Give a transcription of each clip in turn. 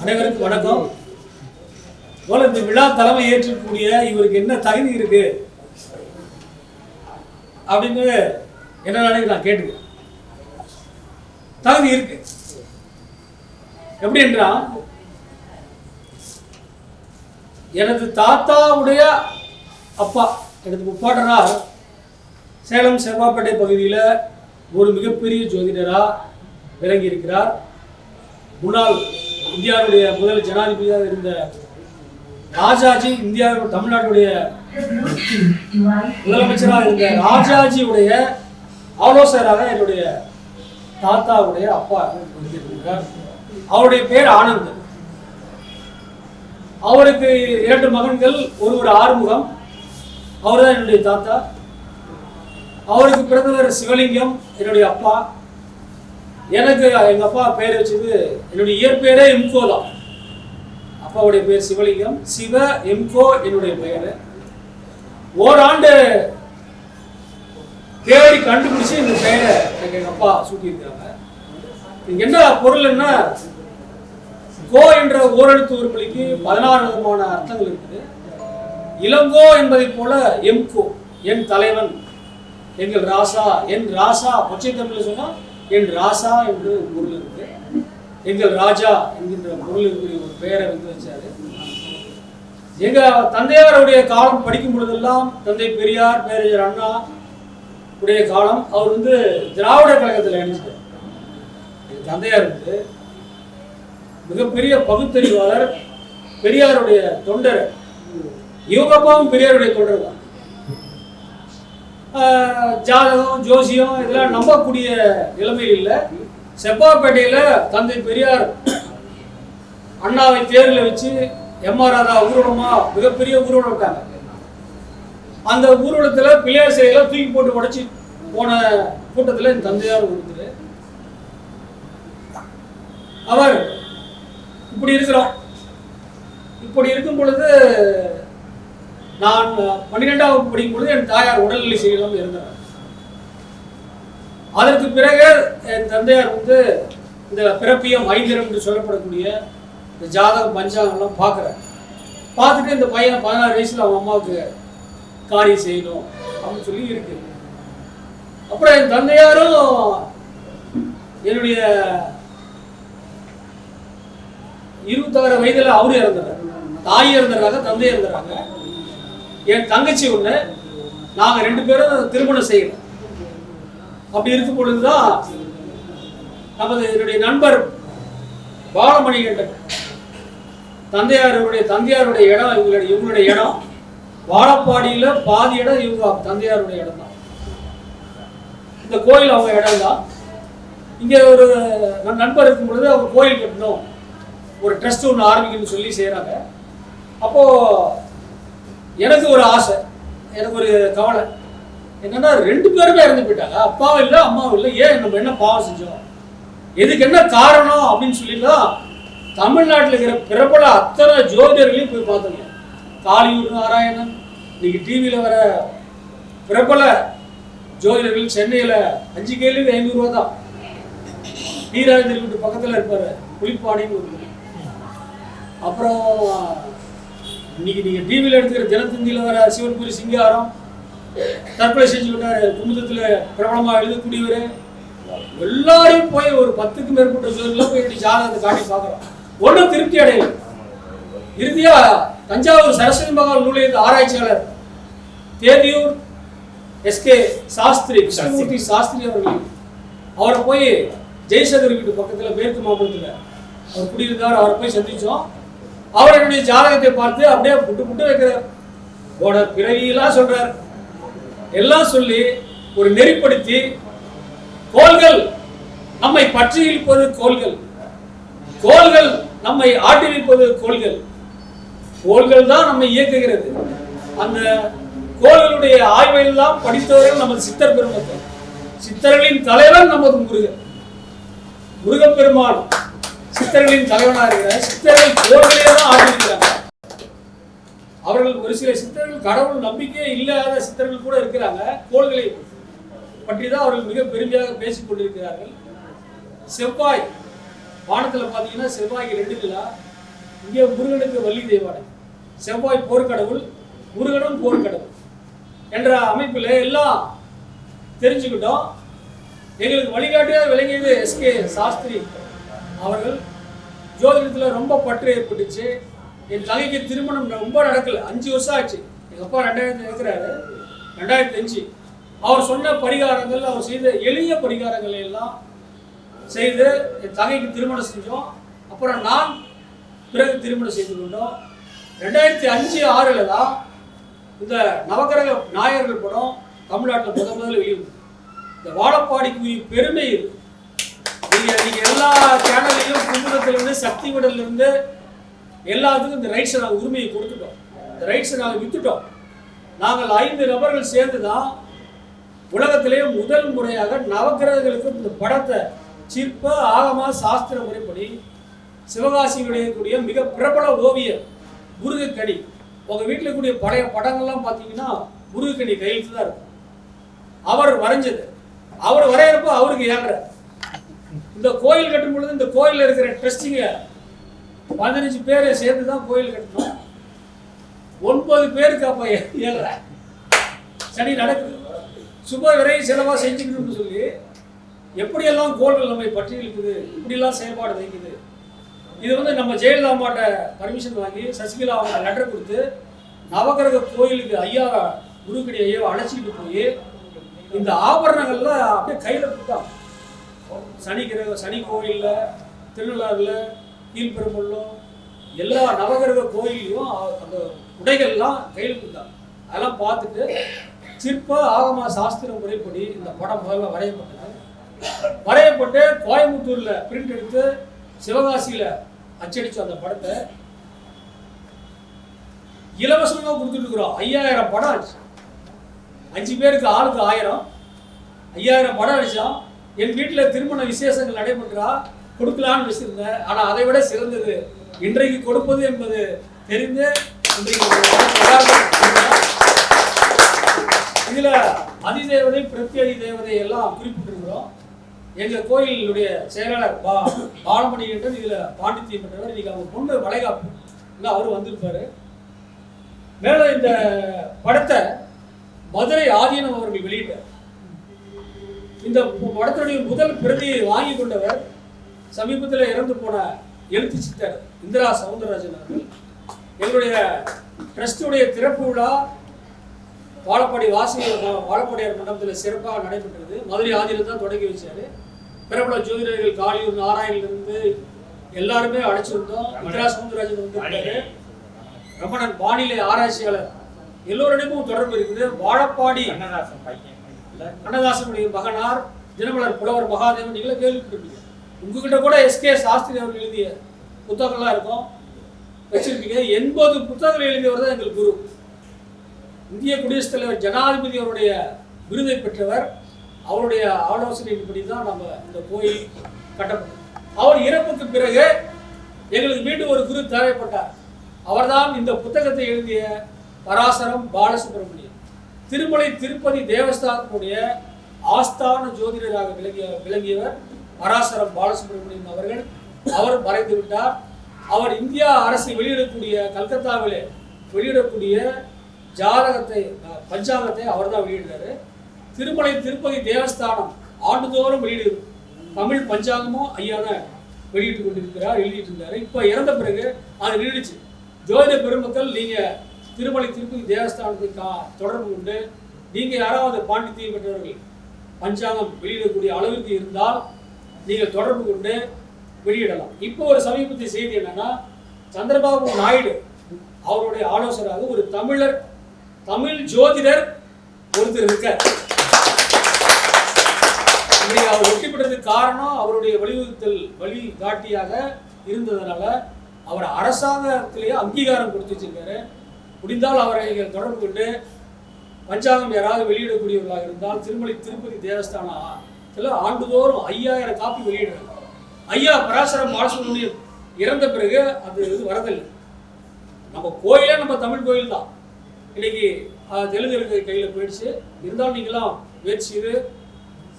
அனைவருக்கும் வணக்கம். போல இந்த விழா தலைமை ஏற்றக்கூடிய இவருக்கு என்ன தகுதி இருக்கு? அப்படின்னு என்ன நான் கேட்டுக்கிறேன். தகுதி இருக்கு. எப்படி என்றால் எனது தாத்தாவுடைய அப்பா எனது முப்பாட்டனார் சேலம் செவ்வாப்பேட்டை பகுதியில் ஒரு மிகப்பெரிய ஜோதிடராக விளங்கி இருக்கிறார் முன்னாள் இந்தியாவுடைய முதல் ஜனாதிபதியாக இருந்த ராஜாஜி இந்தியா தமிழ்நாட்டுடைய முதலமைச்சராக இருந்த ராஜாஜியுடைய ஆலோசகராக என்னுடைய தாத்தாவுடைய அப்பா இருந்திருக்கிறார். அவருடைய பேர் ஆனந்த். அவருக்கு இரண்டு மகன்கள் ஒரு ஒரு ஆறுமுகம். அவர் தான் என்னுடைய தாத்தா. அவருக்கு பிறந்தவர் சிவலிங்கம் என்னுடைய அப்பா. எனக்கு எங்க அப்பா பேர் வச்சது என்னுடைய இயற்பெயரே எம்கோ தான். அப்பாவுடைய பேர் சிவலிங்கம். சிவ எம்கோ என்னுடைய பெயர். ஓராண்டு தேடி கண்டுபிடிச்சு இந்த பெயரை எனக்கு எங்க அப்பா சூட்டியிருக்காங்க. இது என்ன பொருள்னா கோ என்ற ஓரெழுத்து உருப்பலிக்கு பதினாறு விதமான அர்த்தங்கள் இருக்குது. இளங்கோ என்பதைப் போல எம்கோ என் தலைவன் எங்கள் ராசா என் ராசா கொச்சை தமிழில் சொன்னா என் ராசா என்று ஒரு பொருள் இருக்கு. எங்கள் ராஜா என்கின்ற பொருள் இருக்கிற ஒரு பெயரை வந்து வச்சாரு. எங்க தந்தையாருடைய காலம் படிக்கும் பொழுதெல்லாம் தந்தை பெரியார் பேரறிஞர் அண்ணா உடைய காலம் அவர் வந்து திராவிட கழகத்தில் இணைஞ்சார் எங்கள் தந்தையார் வந்து மிகப்பெரிய பகுத்தறிவாளர் பெரியாருடைய தொண்டர். யோகப்பாவும் பெரியாருடைய தொண்டர் தான் ஜாதகம் ஜோசியம் இதெல்லாம் நம்பக்கூடிய நிலைமை இல்லை. செவ்வாப்பேட்டையில் தந்தை பெரியார் அண்ணாவை தேரில் வச்சு எம்ஆர் ராதா ஊர்வலமாக மிகப்பெரிய ஊர்வலம் விட்டாங்க அந்த ஊர்வலத்தில் பிள்ளையார் சிலையெல்லாம் தூக்கி போட்டு உடச்சி போன கூட்டத்தில் என் தந்தையார் ஒருத்தர். அவர் இப்படி இருக்கிறோம் இப்படி இருக்கும் பொழுது நான் பன்னிரெண்டாவது படிக்கும் பொழுது என் தாயார் உடல்நிலை செய்யலாம் இருந்தார் அதற்கு பிறகு என் தந்தையார் வந்து இந்த பிறப்பியம் ஐந்திரம் என்று சொல்லப்படக்கூடிய இந்த ஜாதகம் பஞ்சாங்கம்லாம் பார்க்குறார். பார்த்துட்டு இந்த பையன் பதினாறு வயசில் அவன் அம்மாவுக்கு காரியம் செய்யணும் அப்படின்னு சொல்லி இருக்கு. அப்புறம் என் தந்தையாரும் என்னுடைய இருபத்தாறு வயதில் அவரும் இறந்துடுறாரு. தாய் இறந்துடுறாங்க தந்தை இறந்துடுறாங்க. என் தங்கச்சி ஒன்று நாங்கள் ரெண்டு பேரும் திருமணம் செய்யணும். அப்படி இருக்கும் பொழுதுதான் நமது என்னுடைய நண்பர் பாலமணிகண்டன் தந்தையாருடைய தந்தையாருடைய இடம் இவங்களுடைய இவங்களுடைய இடம். வாழப்பாடியில் பாதி இடம் இவங்க தந்தையாருடைய இடம் தான் இந்த கோயில் அவங்க இடம் தான் இங்கே ஒரு நண்பர் இருக்கும் பொழுது அவங்க கோயில் கட்டணும். ஒரு ட்ரஸ்ட் ஒன்று ஆரம்பிக்கணும்னு சொல்லி செய்கிறாங்க அப்போது எனக்கு ஒரு ஆசை எனக்கு ஒரு கவலை. என்னன்னா ரெண்டு பேருமே இறந்து போயிட்டாங்க. அப்பாவும் இல்லை அம்மாவும் இல்லை. ஏன் நம்ம என்ன பாவம் செஞ்சோம்? இதுக்கு என்ன காரணம் அப்படின்னு சொல்லிலாம் தமிழ்நாட்டில் இருக்கிற பிரபல அத்தனை ஜோதிடர்களையும் போய் பார்த்தோங்க. காளியூர் நாராயணன் இன்னைக்கு டிவியில் வர பிரபல ஜோதிடர்கள் சென்னையில் அஞ்சு கேள்வி ஐநூறுரூவா தான். நீராஜர் வீட்டு பக்கத்தில் இருப்பார் புலிப்பாடின்னு ஒரு அப்புறம் இன்னைக்கு நீங்க டிவியில் எடுத்துக்கிற தினத்தந்தியில் வர சிவன்புரி சிங்காரம் தற்கொலை செஞ்சு விட்டாரு குமுதத்தில் பிரபலமாக எழுதக்கூடியவர் எல்லாரையும் போய் ஒரு பத்துக்கும் மேற்பட்ட ஜோதியில் போய் இப்படி ஜாதகத்தை காட்டி பார்க்குறோம் ஒன்றும் திருப்தி அடையல. இறுதியா தஞ்சாவூர் சரஸ்வதி மகால் நூலக ஆராய்ச்சியாளர் தேதியூர் எஸ்கே சாஸ்திரி கிருஷ்ணமூர்த்தி சாஸ்திரி அவர்கள் அவரை போய் ஜெய்சங்கர் வீட்டு பக்கத்தில் மேற்கு மாவட்டத்தில் அவர் குடியிருந்தார் அவரை போய் சந்தித்தோம் அவர் என்னுடைய ஜாதகத்தை பார்த்து அப்படியே புட்டு புட்டு வைக்கிறார். உட பிறவியெல்லாம் சொல்றார். எல்லாம் சொல்லி ஒரு நெறிப்படுத்தி கோள்கள் நம்மை பற்றி இழுப்பது கோள்கள். கோள்கள் நம்மை ஆட்டி வைப்பது கோள்கள். கோள்கள் தான் நம்மை இயக்குகிறது. அந்த கோள்களுடைய ஆய்வையெல்லாம் படித்தவர்கள் நமது சித்தர் பெருமக்கள். சித்தர்களின் தலைவர் நமது முருகன். முருகப்பெருமான். சித்தர்களின் தலைவனாக இருக்கிறார் சித்தர்கள் போர்களே தான் ஆரம்பிக்கிறாங்க அவர்கள் ஒரு சில சித்தர்கள் கடவுள் நம்பிக்கையே இல்லாத சித்தர்கள் கூட இருக்கிறாங்க. கோள்களை பற்றி தான் அவர்கள் மிக பெருமையாக பேசிக் கொண்டிருக்கிறார்கள். செவ்வாய் வானத்தில் பார்த்தீங்கன்னா செவ்வாய்க்கு ரெண்டு நிலா இங்கே முருகனுக்கு வள்ளி தெய்வானை செவ்வாய் போர்க்கடவுள் முருகனும் போர்க்கடவுள் என்ற அமைப்பில் எல்லாம் தெரிஞ்சுக்கிட்டோம். எங்களுக்கு வழிகாட்டியாக விளங்கியது எஸ்கே சாஸ்திரி அவர்கள். ஜோதிடத்தில் ரொம்ப பற்று ஏற்பட்டுச்சு. என் தங்கைக்கு திருமணம் ரொம்ப நடக்கல. அஞ்சு வருஷம் ஆச்சு. எங்கள் அப்பா ரெண்டாயிரத்தி இருக்கிறாரு ரெண்டாயிரத்தி அஞ்சு. அவர் சொன்ன பரிகாரங்கள் அவர் செய்த எளிய பரிகாரங்களை எல்லாம் செய்து என் தங்கைக்கு திருமணம் செஞ்சோம். அப்புறம் நான் பிறகு திருமணம் செய்து கொண்டோம். ரெண்டாயிரத்தி அஞ்சு ஆறில் தான் இந்த நவகிரக நாயர்கள் படம் தமிழ்நாட்டில் முதல் முதல்ல வெளிவந்தது. இந்த வாழப்பாடிக்கு பெருமை இது. நீங்க எல்லா சேனல்லையும் குங்குமத்துல இருந்து சக்தி விடலேருந்து இருந்து எல்லாத்துக்கும் இந்த ரைட்ஸை நாங்கள் உரிமையை கொடுத்துட்டோம். இந்த ரைட்ஸை நாங்கள் வித்துட்டோம். நாங்கள் ஐந்து நபர்கள் சேர்ந்து தான் உலகத்திலேயே முதல் முறையாக நவக்கிரகங்களுக்கு இந்த படத்தை சிற்ப ஆகம சாஸ்திர முறைப்படி சிவகாசியுடைய மிக பிரபல ஓவியர் முருகக்கணி உங்கள் வீட்டில் கூடிய பழைய படங்கள்லாம் பார்த்தீங்கன்னா முருகக்கணி கையெழுத்து தான் இருக்கும். அவர் வரைஞ்சது. அவர் வரையிறப்போ அவருக்கு ஏழ்ற இந்த கோயில் கட்டும் பொழுது இந்த கோயிலில் இருக்கிற ட்ரஸ்டிங்க பதினஞ்சு பேரை சேர்ந்து தான் கோயில் கட்டணும். ஒன்பது பேருக்கு அப்போ ஏழ்ற சரி நடக்குது சுப விரை செலவா செஞ்சுக்கணும்னு சொல்லி எப்படியெல்லாம் கோல்கள் நம்மை பற்றி இருக்குது இப்படிலாம் செயல்பாடு வைக்குது இது வந்து நம்ம ஜெயலலிதா அம்மாட்ட பர்மிஷன் வாங்கி சசிகலா அவங்க லெட்டர் கொடுத்து நவகிரக கோயிலுக்கு ஐயா குருக்கடி ஐயாவை அழைச்சிக்கிட்டு போய் இந்த ஆபரணங்கள்லாம் அப்படியே கையில் கொடுத்தான் சனி கிரக சனி கோயிலில் திருவிழாவில் கீழ்பெரும்பள்ளம் எல்லா நவகிரக கோயிலையும் அந்த உடைகள்லாம் கையில் கொடுத்தாங்க. அதெல்லாம் பார்த்துட்டு சிற்ப ஆகம சாஸ்திர முறைப்படி இந்த படம் முதல்ல வரையப்பட்டது. வரையப்பட்டு கோயம்புத்தூர்ல பிரிண்ட் எடுத்து சிவகாசியில அச்சடித்த அந்த படத்தை இலவசமாக கொடுத்துட்டுருக்குறோம் ஐயாயிரம் படம் ஆச்சு. அஞ்சு பேருக்கு ஆளுக்கு ஆயிரம். ஐயாயிரம் படம் அடித்தான் என் வீட்டில் திருமண விசேஷங்கள் நடைபெற்றா கொடுக்கலான்னு வச்சிருந்தேன். ஆனால் அதை விட சிறந்தது இன்றைக்கு கொடுப்பது என்பது தெரிந்து இதில் அதிதேவதை பிரத்யதி தேவதை எல்லாம் குறிப்பிட்டிருக்கிறோம். எங்கள் கோயிலுடைய செயலாளர் பா பாண்மணிகன்று இதில் பாண்டித்தியம் பெற்றவர். இன்றைக்கி அவங்க பொண்ணு வளைகாப்பு. இன்னும் அவர் வந்திருப்பாரு. மேலும் இந்த படத்தை மதுரை ஆதீனம் அவர்கள் வெளியிட்டார். இந்த படத்தினுடைய முதல் பிரதியை வாங்கி கொண்டவர் சமீபத்தில் இறந்து போன எழுத்து சித்தர் இந்திரா சவுந்தரராஜன் அவர்கள். எங்களுடைய ட்ரஸ்டுடைய திறப்பு விழா வாழப்பாடி வாசகர் வாழப்பாடியார் மண்டபத்தில் சிறப்பாக நடைபெற்றது. மதுரை ஆதியில் தான் தொடங்கி வச்சாரு. பிரபல ஜோதிடர்கள் காலியூர் நாராயணிலிருந்து எல்லாருமே அழைச்சிருந்தோம். இந்திரா சவுந்தரராஜன் வந்திருக்காரு. ரமணன் வானிலை ஆராய்ச்சியாளர். எல்லோரிடமும் தொடர்பு இருக்குது. வாழப்பாடி கண்ணதாசன் பையன். கண்ணதாசனுடைய மகனார் தினமலர் புலவர் மகாதேவன் நீங்களே கேள்விப்பட்டிருப்பீங்க உங்ககிட்ட கூட எஸ்கே சாஸ்திரி அவர் எழுதிய புத்தகங்கள்லாம் இருக்கும். வச்சிருப்பீங்க. எண்பது புத்தகங்கள் எழுதியவர் தான் எங்கள் குரு. இந்திய குடியரசுத் தலைவர் ஜனாதிபதி அவருடைய விருதை பெற்றவர். அவருடைய ஆலோசனையின்படி தான் நம்ம இந்த கோயில் கட்டப்பட்டோம் அவர் இறப்புக்கு பிறகு எங்களுக்கு மீண்டும் ஒரு குரு தேவைப்பட்டார். அவர்தான் இந்த புத்தகத்தை எழுதிய பராசரம் பாலசுப்ரமணியம். திருமலை திருப்பதி தேவஸ்தானத்தினுடைய ஆஸ்தான ஜோதிடராக விளங்கிய விளங்கியவர் பராசரம் பாலசுப்ரமணியம் அவர்கள். அவர் மறைந்து விட்டார். அவர் இந்தியா அரசு வெளியிடக்கூடிய கல்கத்தாவிலே வெளியிடக்கூடிய ஜாதகத்தை பஞ்சாங்கத்தை அவர் தான் வெளியிடுறாரு. திருமலை திருப்பதி தேவஸ்தானம் ஆண்டுதோறும் வெளியிடும் தமிழ் பஞ்சாங்கமும் ஐயான வெளியிட்டு கொண்டிருக்கிறார் எழுதிட்டு இருந்தார். இப்போ இறந்த பிறகு அது நீடிச்சு. ஜோதிட பெருமக்கள் நீங்கள் திருமலை திருப்பதி தேவஸ்தானத்தை தொடர்பு கொண்டு நீங்க யாராவது பாண்டித்தியம் பெற்றவர்கள் பஞ்சாங்கம் வெளியிடக்கூடிய அளவுக்கு இருந்தால் நீங்கள் தொடர்பு கொண்டு வெளியிடலாம். இப்போ ஒரு சமீபத்திய செய்தி என்னன்னா சந்திரபாபு நாயுடு அவருடைய ஆலோசகராக ஒரு தமிழர் தமிழ் ஜோதிடர் ஒருத்தர் இருக்கார். இன்னைக்கு அவர் வெற்றி பெற்றதுக்கு காரணம் அவருடைய வலியுறுத்தல் வழிகாட்டியாக இருந்ததுனால அவர் அரசாங்கத்திலேயே அங்கீகாரம் கொடுத்து வச்சிருக்காரு. முடிந்தால் அவரை நீங்கள் தொடர்பு கொண்டு பஞ்சாங்கம் யாராவது வெளியிடக்கூடியவர்களாக இருந்தால் திருமலை திருப்பதி தேவஸ்தானத்தில் ஆண்டுதோறும் ஐயாயிரம் காப்பி வெளியிடுறாங்க. ஐயா பராசரம் பாலசுப்ரமணியன் இறந்த பிறகு அது இது வரதில்லை. நம்ம கோயிலே நம்ம தமிழ் கோயில் தான். இன்னைக்கு தெலுங்கு கையில் போயிடுச்சு. இருந்தாலும் நீங்களாம் முயற்சி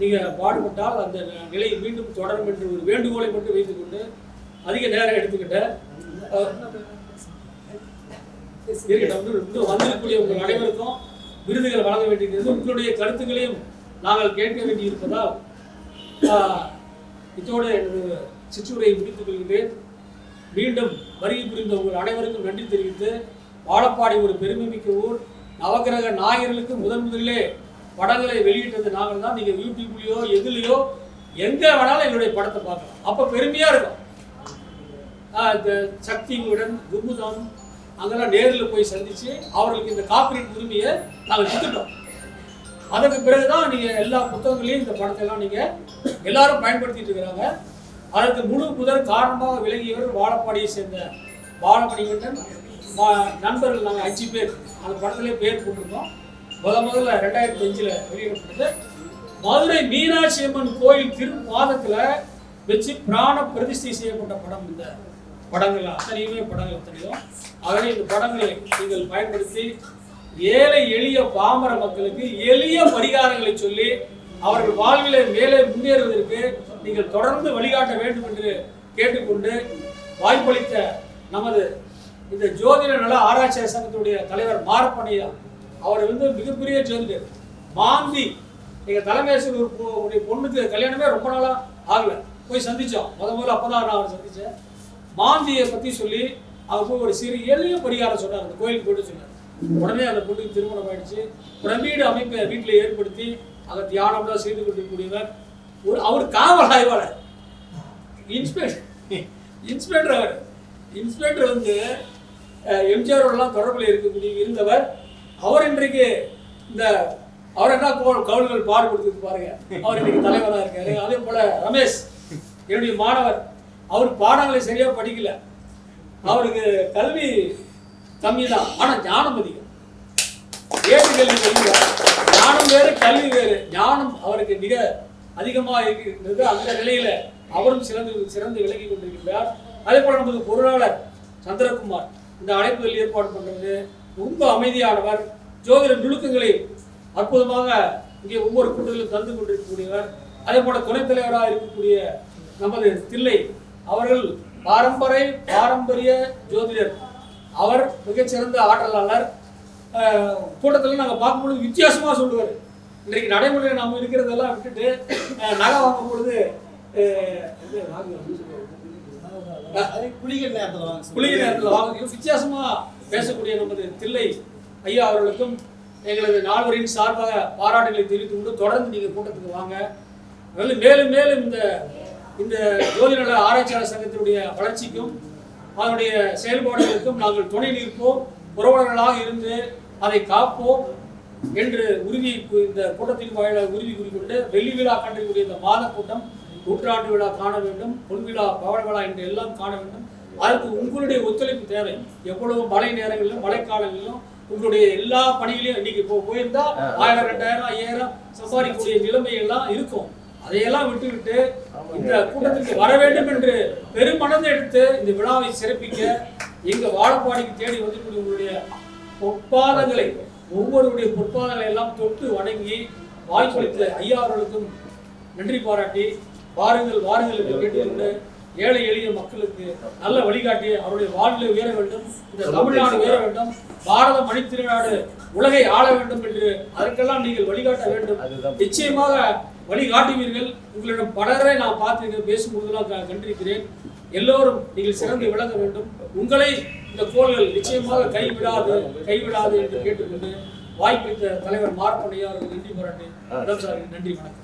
நீங்கள் பாடுபட்டால் அந்த நிலையை மீண்டும் தொடரும் என்று ஒரு வேண்டுகோளை மட்டும் வைத்துக்கொண்டு அதிக நேரம் எடுத்துக்கிட்டேன் இருக்கட்டும் வந்திருக்கக்கூடிய உங்கள் அனைவருக்கும் விருதுகள் வழங்க வேண்டியிருக்கிறது. உங்களுடைய கருத்துக்களையும் நாங்கள் கேட்க வேண்டியிருப்பதால் ஆஹ், இதோடு எனது சிற்றுரையை முடித்துக் கொள்கிறேன் மீண்டும் வருகை புரிந்த உங்கள் அனைவருக்கும் நன்றி தெரிவித்து வாழப்பாடி ஒரு பெருமைமிக்க ஊர். நவக்கிரக நாயர்களுக்கு முதன் முதலிலே படங்களை வெளியிட்டது நாங்கள் தான். நீங்கள் யூடியூப்லேயோ எதுலேயோ எங்கே வேணாலும் எங்களுடைய படத்தை பார்க்கலாம். அப்போ பெருமையாக இருக்கும். ஆஹ் இந்த சக்தியுடன் குமுதம். அங்கெல்லாம் நேரில் போய் சந்திச்சு அவர்களுக்கு இந்த காப்பீடு உரிமையை நாங்கள் கொடுத்துட்டோம். அதற்கு பிறகுதான் நீங்க எல்லா புத்தகங்களையும் இந்த படத்தை எல்லாம் நீங்க எல்லாரும் பயன்படுத்திட்டு இருக்கிறாங்க. அதற்கு முழு முதல் காரணமாக விலகியவர் வாழப்பாடியை சேர்ந்த பாலமணிகண்டன். மா- நண்பர்கள் நாங்கள் அஞ்சு பேர். அந்த படத்திலே பேர் போட்டிருந்தோம் முத முதல்ல ரெண்டாயிரத்தி அஞ்சில் வெளியிடப்பட்டது. மதுரை மீனாட்சி அம்மன் கோயில் திருப்பாதத்துல வச்சு பிராண பிரதிஷ்டை செய்யப்பட்ட படம் இந்த. படங்கள் அத்தனையுமே படங்கள் அத்தனையும். ஆகவே இந்த படங்களை நீங்கள் பயன்படுத்தி ஏழை எளிய பாமர மக்களுக்கு எளிய பரிகாரங்களை சொல்லி அவர்கள் வாழ்விலை மேலே முன்னேறுவதற்கு நீங்கள் தொடர்ந்து வழிகாட்ட வேண்டும் என்று கேட்டுக்கொண்டு வாய்ப்பளித்த நமது இந்த ஜோதிட நல ஆராய்ச்சி சங்கத்துடைய தலைவர் மாரப்பனையா அவர் வந்து மிகப்பெரிய ஜோதிடர். மாந்தி எங்கள் தலைமையாசிரியர் ஒரு பொண்ணுக்கு கல்யாணமே ரொம்ப நாளாக ஆகலை. போய் சந்திச்சோம். முத முதல்ல அப்போதான் நான் அவரை சந்தித்தேன் மாந்தியை பற்றி சொல்லி அவர் போய் ஒரு சிறு எளிய பரிகாரம் சொன்னார். அந்த கோயிலுக்கு போயிட்டு சொன்னார். உடனே அந்த பொண்ணுக்கு திருமணம் ஆயிடுச்சு. பிரமீடு அமைப்பை வீட்டில் ஏற்படுத்தி அதை தியானம்லாம் செய்து கொண்டிருக்கக்கூடியவர். ஒரு அவர் காவல் ஆய்வாளர் இன்ஸ்பெக்டர் இன்ஸ்பெக்டர் அவர். இன்ஸ்பெக்டர் வந்து எம்ஜிஆரோடலாம் தொடர்பில் இருக்கக்கூடிய இருந்தவர். அவர் இன்றைக்கு இந்த அவர் என்ன கோ- கவுல்கள் பாடுபடுத்துது பாருங்க. அவர் இன்னைக்கு தலைவராக இருக்காரு. அதே போல ரமேஷ் என்னுடைய மாணவர். அவர் பாடங்களை சரியாக படிக்கல. அவருக்கு கல்வி கம்மி தான் ஆனால் ஞானம் அதிகம். ஏற்று கல்வி கல்வி ஞானம் வேறு கல்வி வேறு. ஞானம் அவருக்கு மிக அதிகமாக இருக்கின்றது. அந்த நிலையில் அவரும் சிறந்து சிறந்து விலகி கொண்டிருக்கிறார் அதே போல் நமது பொருளாளர் சந்திரகுமார் இந்த அழைப்புகள் ஏற்பாடு பண்ணுறது ரொம்ப அமைதியானவர். ஜோதிட நுணுக்கங்களை அற்புதமாக இங்கே ஒவ்வொரு கூட்டத்திலும் தந்து கொண்டிருக்கக்கூடியவர். அதே போல துணைத் தலைவராக இருக்கக்கூடிய நமது தில்லை அவர்கள் பாரம்பரிய பாரம்பரிய ஜோதிடர். அவர் மிகச்சிறந்த ஆற்றலாளர். கூட்டத்துல நாங்க பார்க்கும்பொழுது வித்தியாசமா சொல்லுவார். இன்றைக்கு நடைமுறையில் நாம இருக்கிறதெல்லாம் விட்டுட்டு நகை வாங்கும் பொழுது. குளிக்கிற நேரத்துல வாங்க குளிகை நேரத்தில் வாங்க வித்தியாசமா பேசக்கூடிய நமது தில்லை ஐயா அவர்களுக்கும் எங்களது நால்வரின் சார்பாக பாராட்டுகளை தெரிவித்து கொண்டு தொடர்ந்து நீங்க கூட்டத்துக்கு வாங்க. மேலும் மேலும் இந்த இந்த ஜோதிநல ஆராய்ச்சியாளர் சங்கத்தினுடைய வளர்ச்சிக்கும் அதனுடைய செயல்பாடுகளுக்கும் நாங்கள் துணை நிற்போம். புரவலர்களாக இருந்து அதை காப்போம் என்று உறுதி இந்த கூட்டத்தின் வாயிலாக உறுதி கூறிக்கொண்டு வெள்ளி விழா கண்டிருக்கூடிய இந்த மாத கூட்டம் நூற்றாண்டு விழா காண வேண்டும் பொன் விழா பவள விழா என்று எல்லாம் காண வேண்டும். அதற்கு உங்களுடைய ஒத்துழைப்பு தேவை. எவ்வளவு மழை நேரங்களிலும் மழைக்காலங்களிலும் உங்களுடைய எல்லா பணிகளையும் இன்னைக்கு இப்போ போயிருந்தா ஆயிரம் ரெண்டாயிரம் ஐயாயிரம் சம்பாதிக்கக்கூடிய நிலைமை எல்லாம் இருக்கும். அதையெல்லாம் விட்டுவிட்டு இந்த கூட்டத்திற்கு வர வேண்டும் என்று பெருமனதை எடுத்து இந்த விழாவை சிறப்பிக்க எங்க வாழப்பாடிக்கு தேடி வந்திருக்கூடிய உங்களுடைய பொற்பாதங்களை ஒவ்வொருடைய பொற்பாதங்களை எல்லாம் தொட்டு வணங்கி வாய்ப்பளித்த ஐயா அவர்களுக்கும் நன்றி பாராட்டி வாருங்கள் வாருங்கள் என்று கேட்டுக்கொண்டு ஏழை எளிய மக்களுக்கு நல்ல வழிகாட்டி அவருடைய வாழ்வில் உயர வேண்டும் இந்த தமிழ்நாடு உயர வேண்டும் பாரத மணித்திருநாடு உலகை ஆள வேண்டும் என்று அதற்கெல்லாம் நீங்கள் வழிகாட்ட வேண்டும். நிச்சயமாக வழிகாட்டுவீர்கள் உங்களிடம் பலரை நான் பார்த்து பேசும்போதெல்லாம் கண்டிருக்கிறேன். எல்லோரும் நீங்கள் சிறந்து விளங்க வேண்டும். உங்களை இந்த கோள்கள் நிச்சயமாக கைவிடாது கைவிடாது என்று கேட்டுக்கொண்டு வாய்ப்பளித்த தலைவர் மார்ப்பனையா அவர்கள் நன்றி பாராட்டி நன்றி வணக்கம்.